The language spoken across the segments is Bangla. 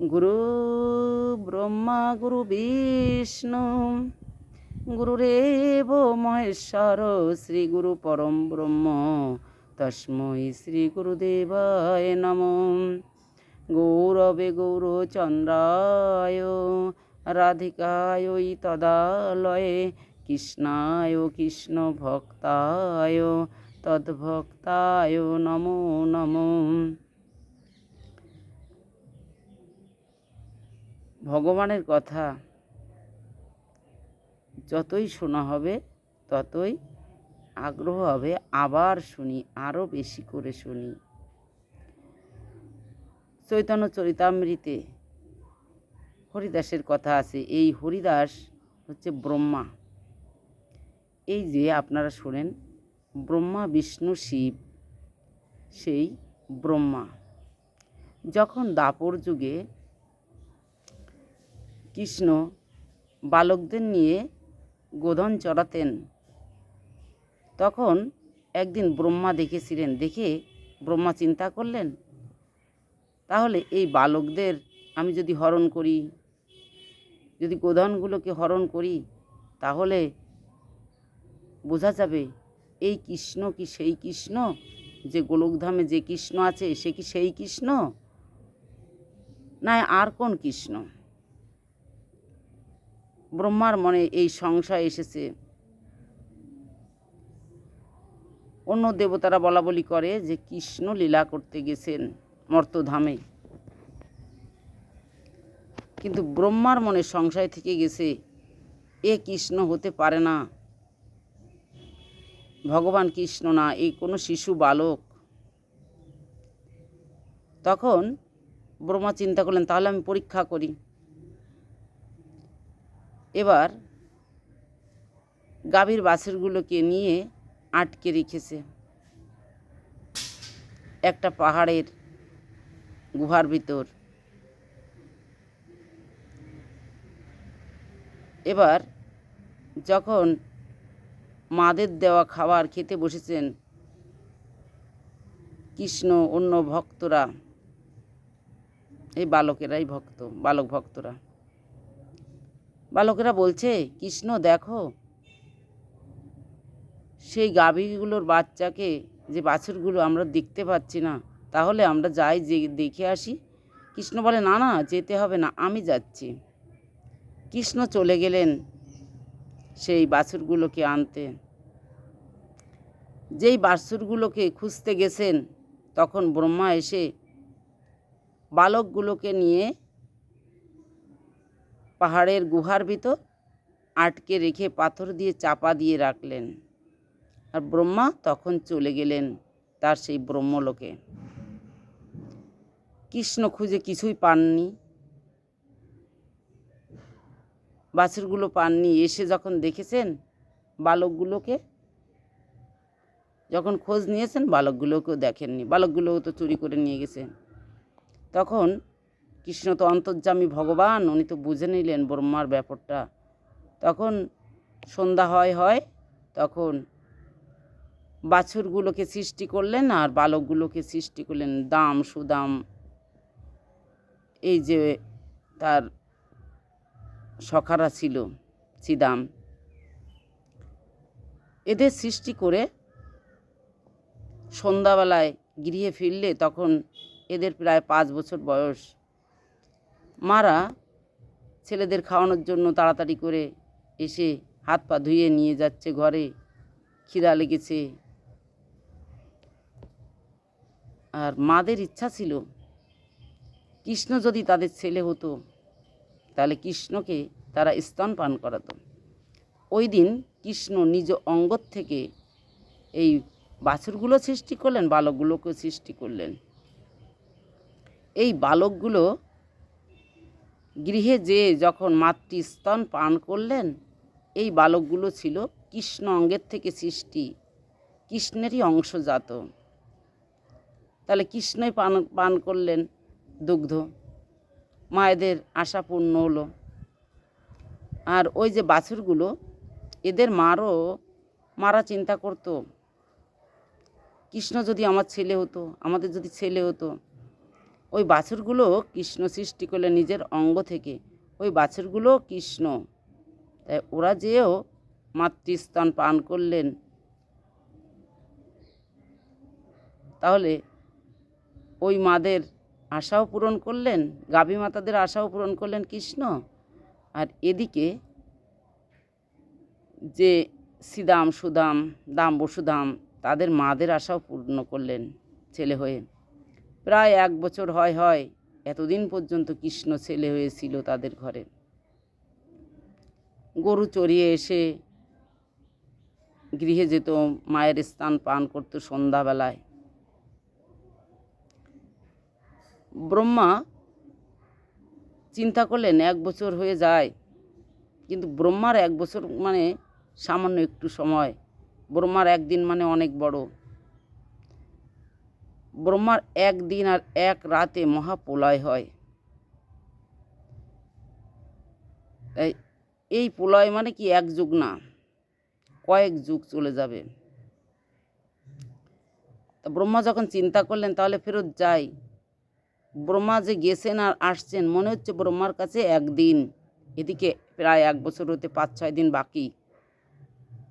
গুরু ব্রহ্মা, গুরু বিষ্ণু গুরুরেব মহেশ্বর, শ্রী গুরু পরম ব্রহ্ম, তস্মৈ শ্রী গুরুদেবায় নম। গৌরবে গৌরচন্দ্রায়, রাধিকায় তদালয়ে, কৃষ্ণায় কৃষ্ণ ভক্তায়, তদ্ভক্তায় নমো নমঃ। ভগবানের কথা যতই শোনা হবে, ততই আগ্রহ হবে, আবার শুনি আরও বেশি করে শুনি। চৈতন্য চরিতামৃতে হরিদাসের কথা আছে, এই হরিদাস হচ্ছে ব্রহ্মা। এই যে আপনারা শোনেন, ব্রহ্মা, বিষ্ণু, শিব, সেই ব্রহ্মা। যখন দাপর যুগে কৃষ্ণ বালকদের নিয়ে গোধন চড়াতেন। তখন একদিন ব্রহ্মা দেখেছিলেন, দেখে ব্রহ্মা চিন্তা করলেন, তাহলে এই বালকদের আমি যদি হরণ করি, যদি গোধনগুলোকে হরণ করি, তাহলে বোঝা যাবে এই কৃষ্ণ কি সেই কৃষ্ণ? যে গোলকধামে যে কৃষ্ণ আছে, সে কি সেই কৃষ্ণ? না, আর কোন কৃষ্ণ? ব্রহ্মার মনে এই সংশয় এসেছে। অন্য দেবতারা বলা বলি করে যে কৃষ্ণ লীলা করতে গেছেন মর্তধামে। কিন্তু ব্রহ্মার মনে সংশয় থেকে গেছে, এ কৃষ্ণ হতে পারে না। ভগবান কৃষ্ণ না এই কোনো শিশু বালক। তখন ব্রহ্মা চিন্তা করলেন, তাহলে আমি পরীক্ষা করি। এবার গাভীর বাছুরগুলোকে নিয়ে আটকে রেখেছে। একটা পাহাড়ের গুহার ভিতর। এবার যখন মাদের দেওয়া খাবার খেতে বসেছেন কৃষ্ণ, অন্য ভক্তরা, এই বালকেরাই ভক্ত, বালক ভক্তরা বালকেরা বলছে, কৃষ্ণ, দেখো, সেই গাভীগুলোর বাচ্চাকে যে বাছুরগুলো আমরা দেখতে পাচ্ছি না, তাহলে আমরা যাই যে দেখে আসি। কৃষ্ণ বলে, না না, যেতে হবে না, আমি যাচ্ছি। কৃষ্ণ চলে গেলেন সেই বাছুরগুলোকে আনতে। যেই বাছুরগুলোকে খুঁজতে গেছেন, তখন ব্রহ্মা এসে বালকগুলোকে নিয়ে পাহাড়ের গুহার ভিতর আটকে রেখে পাথর দিয়ে চাপা দিয়ে রাখলেন। আর ব্রহ্মা তখন চলে গেলেন তার সেই ব্রহ্মলোকে। কৃষ্ণ খুঁজে কিছুই পাননি। বাছুরগুলো পাননি। এসে যখন দেখেছেন বালকগুলোকে, যখন খোঁজ নিয়েছেন, বালকগুলোকেও দেখেননি। বালকগুলোও তো চুরি করে নিয়ে গেছেন তখন কৃষ্ণ তো অন্তর্যামী ভগবান, উনি তো বুঝে নিলেন ব্রহ্মার ব্যাপারটা। তখন সন্ধ্যা হয় হয়, তখন বাছুরগুলোকে সৃষ্টি করলেন আর বালকগুলোকে সৃষ্টি করলেন। দাম, সুদাম, এই যে তার সখারা ছিল সিদাম এদের সৃষ্টি করে সন্ধ্যাবেলায় গৃহে ফিরলে তখন এদের প্রায় পাঁচ বছর বয়স। মারা ছেলেদের খাওয়ানোর জন্য তাড়াতাড়ি করে এসে হাত পা ধুয়ে নিয়ে যাচ্ছে ঘরে। খিদা লেগেছে। আর মাদের ইচ্ছা ছিল, কৃষ্ণ যদি তাদের ছেলে হতো, তাহলে কৃষ্ণকে তারা স্তন পান করাতো। ওই দিন কৃষ্ণ নিজ অঙ্গর থেকে এই বাছুরগুলো সৃষ্টি করলেন বালকগুলোকে সৃষ্টি করলেন। এই বালকগুলো গৃহে যে যখন মাতৃ স্তন পান করলেন, এই বালকগুলো ছিল কৃষ্ণ অঙ্গের থেকে সৃষ্টি, কৃষ্ণেরই অংশজাত। তাহলে কৃষ্ণই পান পান করলেন দুগ্ধ। মায়েদের আশা পূর্ণ হলো। আর ওই যে বাছুরগুলো, এদের মারও, মারা চিন্তা করতো, কৃষ্ণ যদি আমার ছেলে হতো, আমাদের যদি ছেলে হতো ওই বাছুরগুলো কৃষ্ণ সৃষ্টি করলে নিজের অঙ্গ থেকে। ওই বাছুরগুলো কৃষ্ণ। তাই ওরা যেও মাতৃস্তন পান করলেন। তাহলে ওই মাদের আশাও পূরণ করলেন, গাভী মাতাদের আশাও পূরণ করলেন কৃষ্ণ। আর এদিকে যে সিদাম সুদাম, দাম বসুদাম, তাদের মাদের আশাও পূর্ণ করলেন ছেলে হয়ে। প্রায় এক বছর হয় হয়। এতদিন পর্যন্ত কৃষ্ণ ছেলে হয়েছিল তাদের ঘরে। গরু চড়িয়ে এসে গৃহে যেত, মায়ের স্থান পান করতো সন্ধ্যাবেলায়। ব্রহ্মা চিন্তা করলেন, এক বছর হয়ে যায়। কিন্তু ব্রহ্মার এক বছর মানে সামান্য একটু সময়। ব্রহ্মার একদিন মানে অনেক বড়। ব্রহ্মার একদিন আর এক রাতে মহাপ্রলয় হয়। এই প্রলয় মানে কি এক যুগ না, কয়েক যুগ চলে যাবে। ব্রহ্মা যখন চিন্তা করলেন, তাহলে ফেরত যাই। ব্রহ্মা যে গেছেন আর আসছেন, মনে হচ্ছে ব্রহ্মার কাছে একদিন, এদিকে প্রায় এক বছর হতে পাঁচ ছয় দিন বাকি।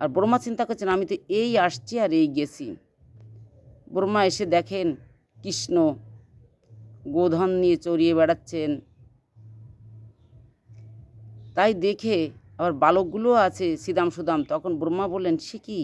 আর ব্রহ্মা চিন্তা করছেন, আমি তো এই আসছি আর এই গেছি। ব্রহ্মা এসে দেখেন কৃষ্ণ গোধন নিয়ে চড়িয়ে বেড়াচ্ছেন। তাই দেখে আবার বালকগুলো আছে সিদাম সুদাম, তখন ব্রহ্মা বললেন, সে কি?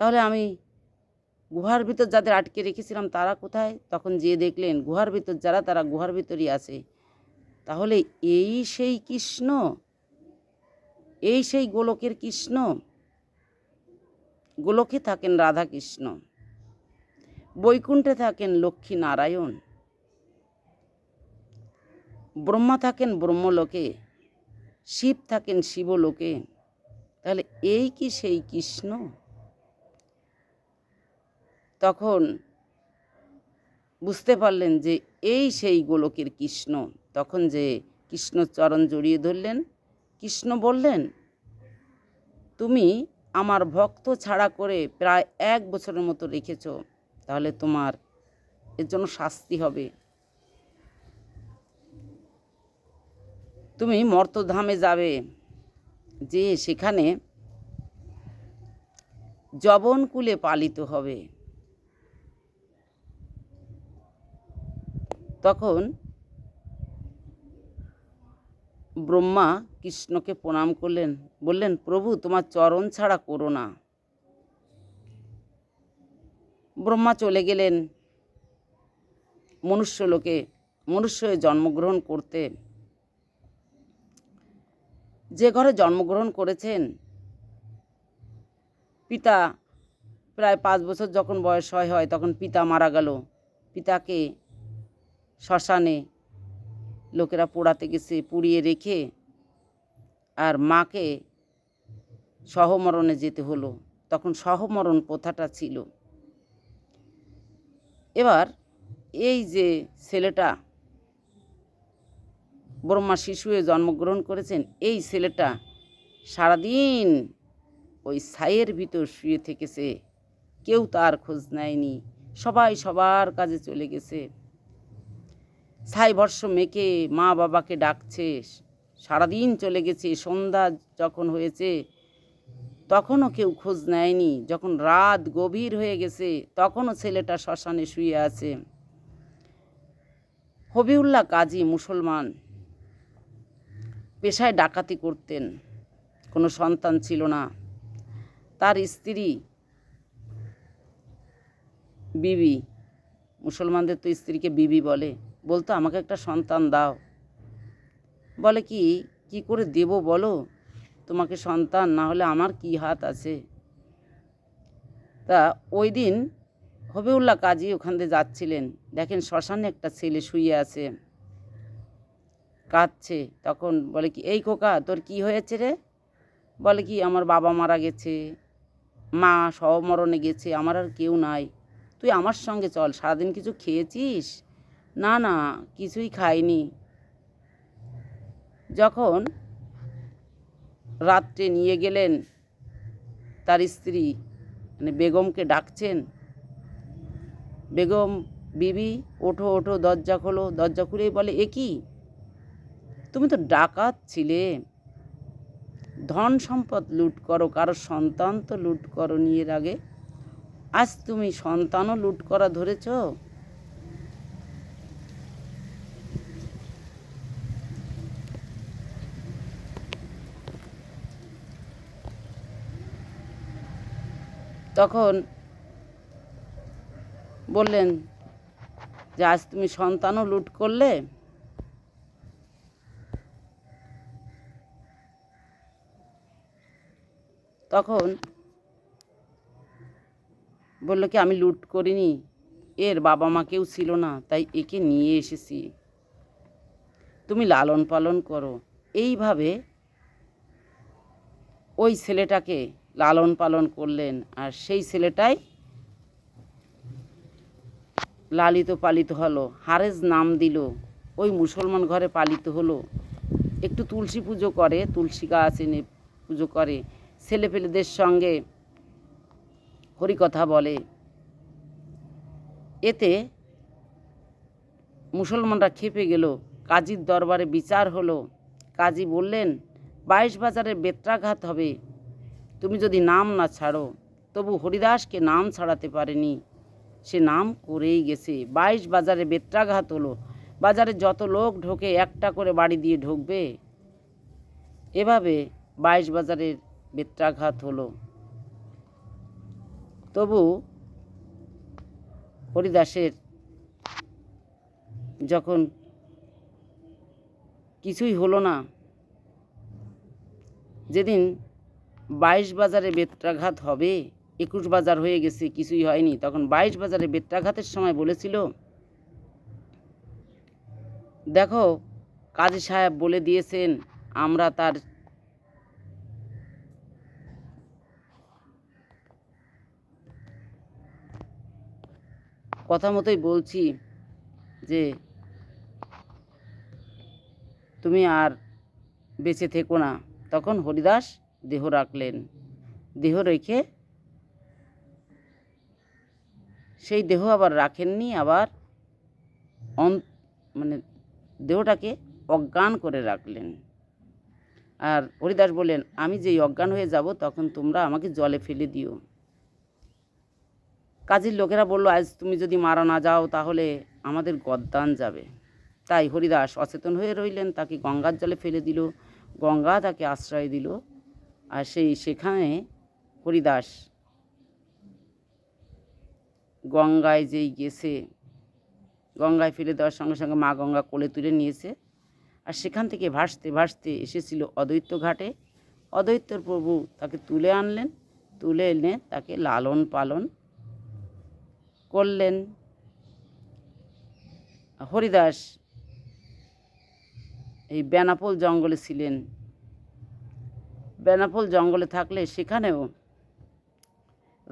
তাহলে আমি গুহার ভিতর যাদের আটকে রেখেছিলাম তারা কোথায়? তখন যেয়ে দেখলেন, গুহার ভিতর যারা, তারা গুহার ভিতরই আছে। তাহলে এই সেই কৃষ্ণ? এই সেই গোলকের কৃষ্ণ? গোলকে থাকেন রাধা কৃষ্ণ। বৈকুণ্ঠে থাকেন লক্ষ্মী নারায়ণ। ব্রহ্মা থাকেন ব্রহ্মলোকে, শিব থাকেন শিবলোকে। তাহলে এই কি সেই কৃষ্ণ? তখন বুঝতে পারলেন যে এই সেই গোলকের কৃষ্ণ। তখন যে কৃষ্ণ চরণ জড়িয়ে ধরলেন, কৃষ্ণ বললেন, তুমি আমার ভক্ত ছাড়া করে প্রায় এক বছরের মতো রেখেছ। তাহলে তোমার এর জন্য শাস্তি হবে। তুমি মর্তধামে যাবে, যে সেখানে জবনকুলে পালিত হবে। তখন ব্রহ্মা কৃষ্ণকে প্রণাম করলেন, বললেন, প্রভু, তোমার চরণ ছাড়া করো না। ব্রহ্মা চলে গেলেন মনুষ্য হয়ে জন্মগ্রহণ করতে। যে ঘরে জন্মগ্রহণ করেছেন, পিতা প্রায় পাঁচ বছর যখন বয়স হয় হয় তখন পিতা মারা গেল। পিতাকে শ্মশানে লোকেরা পোড়াতে গেছে, পুড়িয়ে রেখে আর মাকে সহমরণে যেতে হলো। তখন সহমরণ প্রথাটা ছিল। এবার এই যে ছেলেটা, ব্রহ্মা শিশুয়ে জন্মগ্রহণ করেছেন, এই ছেলেটা সারাদিন ওই ছাইয়ের ভিতর শুয়ে থেকেছে। কেউ তার খোঁজ নেয়নি। সবাই সবার কাজে চলে গেছে। ছাই বর্ষ মেকে মা বাবাকে ডাকছে। সারাদিন চলে গেছে। সন্ধ্যা যখন হয়েছে তখনও কেউ খোঁজ নেয়নি। যখন রাত গভীর হয়ে গেছে, তখনও ছেলেটা শ্মশানে শুয়ে আছে। হবিউল্লাহ কাজী মুসলমান পেশায় ডাকাতি করতেন। কোনো সন্তান ছিল না। তার স্ত্রী বিবি। মুসলমানদের তো স্ত্রীকে বিবি বলে। বলতো, আমাকে একটা সন্তান দাও। বলে কি কি করে দেব বলো? তোমাকে সন্তান, না হলে আমার কি হাত আছে? তা ওই দিন হবিউল্লাহ কাজী ওখান দিয়ে যাচ্ছিলেন। দেখেন শ্মশানে একটা ছেলে শুয়ে আছে। কাঁদছে। তখন বলে কি, এই খোকা, তোর কি হয়েছে রে? বলে কি, আমার বাবা মারা গেছে। মা সহমরণে গেছে। আমার আর কেউ নাই। তুই আমার সঙ্গে চল। সারাদিন কিছু খেয়েছিস? না না, কিছুই খাইনি। যখন রাত্রে নিয়ে গেলেন। তার স্ত্রী মানে বেগমকে ডাকছেন। বেগম, বিবি, ওঠো ওঠো, দরজা খোলো। দরজা খুলেই বলে, এ কি? তুমি তো ডাকাত ছিলে। ধন সম্পদ লুট করো, কারও সন্তান তো লুট করো নিয়ে আগে। আজ তুমি সন্তানও লুট করা ধরেছ। তখন বললেন যে, আজ তুমি সন্তানও লুট করলে? তখন বলল কি, আমি লুট করিনি, এর বাবা মা কেউ ছিল না, তাই একে নিয়ে এসেছি। তুমি লালন পালন করো। এইভাবে ওই ছেলেটাকে লালন পালন করলেন আর সেই ছেলেটাই লালিত পালিত হলো, হারেজ নাম দিল, ওই মুসলমান ঘরে পালিত হলো। একটু তুলসী পুজো করে, তুলসী গাছ এনে পুজো করে, ছেলেপেলেদের সঙ্গে হরিকথা বলে। এতে মুসলমানরা খেপে গেল, কাজীর দরবারে বিচার হলো। কাজী বললেন বাইশ বাজারে বেত্রাঘাত হবে। তুমি যদি নাম না ছাড়ো, তবু হরিদাসকে নাম ছাড়াতে পারেনি। সে নাম করেই গেছে। বাইশ বাজারে বেত্রাঘাত হলো। বাজারে যত লোক ঢোকে, একটা করে বাড়ি দিয়ে ঢুকবে। এভাবে বাইশ বাজারের বেত্রাঘাত হলো। তবু হরিদাসের যখন কিছুই হলো না, যেদিন বাইশ বাজারে বেত্রাঘাত হবে। একুশ বাজার হয়ে গেছে, কিছুই হয়নি। তখন বাইশ বাজারে বেত্রাঘাতের সময় বলেছিল, দেখো, কাজী সাহেব বলে দিয়েছেন, আমরা তার কথা মতোই বলছি যে, তুমি আর বেঁচে থেকো না। তখন হরিদাস দেহ রাখলেন। দেহ রেখে সেই দেহ আবার রাখেননি, আবার অন মানে দেহটাকে অজ্ঞান করে রাখলেন। আর হরিদাস বললেন, আমি যেই অজ্ঞান হয়ে যাব, তখন তোমরা আমাকে জলে ফেলে দিও। কাজের লোকেরা বলল, আজ তুমি যদি মারা না যাও, তাহলে আমাদের গদ্দান যাবে। তাই হরিদাস অচেতন হয়ে রইলেন, তাকে গঙ্গার জলে ফেলে দিল। গঙ্গা তাকে আশ্রয় দিল। আর সেই সেখানে হরিদাস গঙ্গায় যেই গেছে, গঙ্গায় ফেলে দেওয়ার সঙ্গে সঙ্গে মা গঙ্গা কোলে তুলে নিয়েছে। আর সেখান থেকে ভাসতে ভাসতে এসেছিল অদ্বৈত ঘাটে। অদ্বৈতর প্রভু তাকে তুলে আনলেন, তুলে এনে তাকে লালন পালন করলেন। হরিদাস এই বেনাপোল জঙ্গলে ছিলেন। বেনাপোল জঙ্গলে থাকলে সেখানেও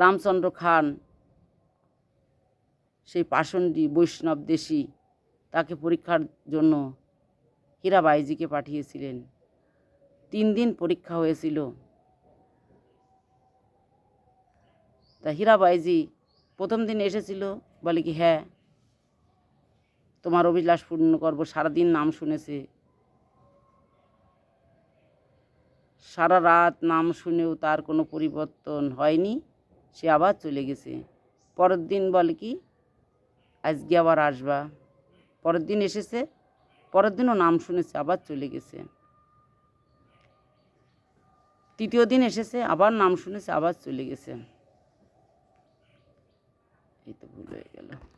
রামচন্দ্র খান, সেই পাষণ্ডী বৈষ্ণব দেশি, তাকে পরীক্ষার জন্য হীরাবাইজিকে পাঠিয়েছিলেন। তিন দিন পরীক্ষা হয়েছিল। তা হীরাবাইজি প্রথম দিন এসেছিল, বলে কি হ্যাঁ তোমার অভিলাষ পূর্ণ করব, সারাদিন নাম শুনেছে। সারা রাত নাম শুনেও তার কোনো পরিবর্তন হয়নি, সে আবার চলে গেছে। পরের দিন বলে কি, আজকে আবার আসবা। পরের দিন এসেছে, পরের দিনও নাম শুনেছে, আবার চলে গেছে। তৃতীয় দিন এসেছে, আবার নাম শুনেছে, আবার চলে গেছে। এই তো ভুল হয়ে গেল।